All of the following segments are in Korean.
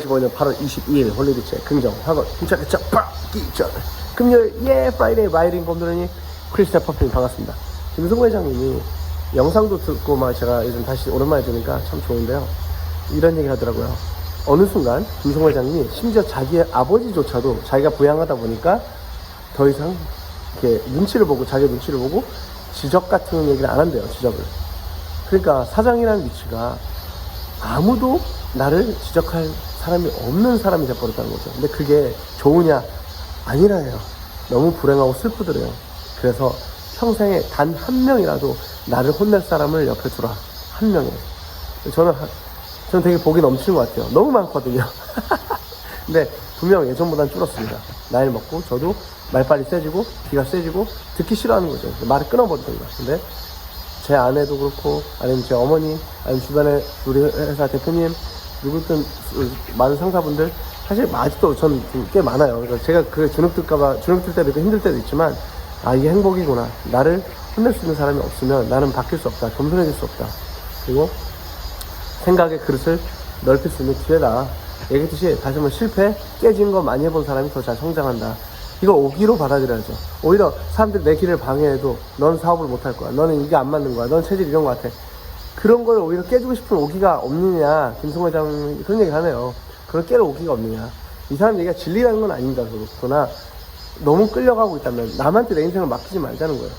2025년 8월 22일 홀리데이체 긍정 학원 쫙빡! 끼죠. 금요일 예 프라이데이 라이딩 봄들으니 크리스탈 퍼핀 반갑습니다. 김승호 회장님이 영상도 듣고 막 제가 요즘 다시 오랜만에 들으니까 참 좋은데요. 이런 얘기 하더라고요. 어느 순간 김승호 회장님이 심지어 자기의 아버지조차도 자기가 부양하다 보니까 더 이상 이렇게 눈치를 보고 자기 눈치를 보고 지적 같은 얘기를 안 한대요 지적을. 그러니까 사장이라는 위치가 아무도 나를 지적할 사람이 없는 사람이 돼버렸다는 거죠. 근데 그게 좋으냐? 아니라요. 너무 불행하고 슬프더래요. 그래서 평생에 단 한 명이라도 나를 혼낼 사람을 옆에 두라. 한 명에. 저는, 한- 저는 되게 복이 넘치는 것 같아요. 너무 많거든요. 근데 분명 예전보단 줄었습니다. 나이 먹고 저도 말빨이 세지고 귀가 세지고 듣기 싫어하는 거죠. 말을 끊어버리던가. 근데 제 아내도 그렇고 아니면 제 어머니 아니면 주변에 우리 회사 대표님 누구든 많은 상사분들 사실 아직도 전 꽤 많아요. 그러니까 제가 그 주눅 들까봐 주눅 들 때도 있고 힘들 때도 있지만 아 이게 행복이구나. 나를 혼낼 수 있는 사람이 없으면 나는 바뀔 수 없다. 겸손해질 수 없다. 그리고 생각의 그릇을 넓힐 수 있는 기회다. 얘기했듯이 다시 한번 실패, 깨진 거 많이 해본 사람이 더 잘 성장한다. 이걸 오기로 받아들여야죠. 오히려 사람들이 내 길을 방해해도 넌 사업을 못 할 거야. 너는 이게 안 맞는 거야. 넌 체질 이런 거 같아. 그런 걸 오히려 깨주고 싶은 오기가 없느냐. 김성호 회장이 그런 얘기 하네요. 그걸 깨러 오기가 없느냐. 이 사람 얘기가 진리라는 건 아닙니다. 그러나 너무 끌려가고 있다면 남한테 내 인생을 맡기지 말자는 거예요.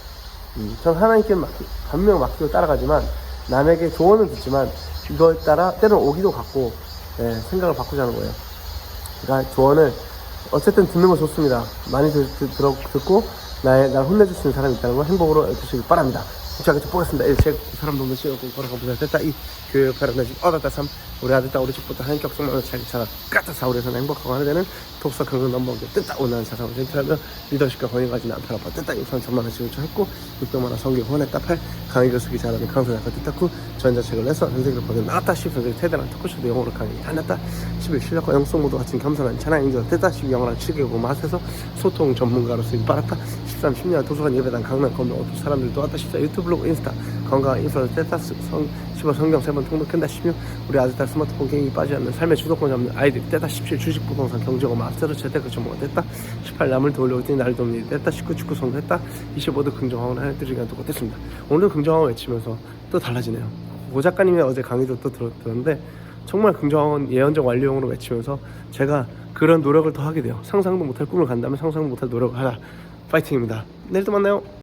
음, 전 하나님께 맡기, 반명 맡기고 따라가지만 남에게 조언은 듣지만 이걸 따라 때로는 오기도 갖고 예, 생각을 바꾸자는 거예요. 그러니까 조언을 어쨌든 듣는 건 좋습니다. 많이 들, 들, 들 어, 듣고 나의 날 혼내줄 수 있는 사람이 있다는 걸 행복으로 해주시길 바랍니다. 자, 그쵸, 보겠습니다. 이 책, 사람 너무 싫었고, 걸어가 보자. 됐다, 이 교육 가르쳐 지금 얻었다, 삼. 우리 아들, 딸, 우리 집부터 한 격성만 자기 차가 까딱 사울에서는 행복하고 하는 데는 독서 그런 넘버게 뜯다 오는 사상을 쟁취하며 리더십과 권위 가진 남편 아빠 뜯다 6천 천만 원씩 요청했고 600만 원 성경 후원했다 팔 강의 교수기 잘하는 아빠 뜯다 구 전자책을 내서 선생님을 보내 나왔다 10 선생님 테대랑 토크쇼도 영어로 강의 다 냈다 11 실력과 영성 모두 갖춘 겸손한 찬양 인정 뜯다 12 영어랑 7개국 맛에서 소통 전문가로서 빨았다. 13 10년 도서관 예배당 강남 건너 어떤 사람들도 왔다 14 유튜브 블로그 인스타 건강 인플루언서 뜯다 성 15 성경 세번 통독한다 16 우리 아들 딸 스마트폰 게임이 빠지지 않는 삶의 주도권 잡는 아이들 떼다 17 주식 부동산 경제고 마스터로 재테크 전문가 됐다. 18 남을 돌려올 때 나를 돕는 일 됐다. 19 축구 성공 했다. 25도 긍정하고 하는 들이간 두고 됐습니다. 오늘 긍정하고 외치면서 또 달라지네요. 오 작가님의 어제 강의도 또 들었, 들었는데 정말 긍정하원 예언적 완료형으로 외치면서 제가 그런 노력을 더 하게 돼요. 상상도 못할 꿈을 간다면 상상도 못할 노력을 하라. 파이팅입니다. 내일 또 만나요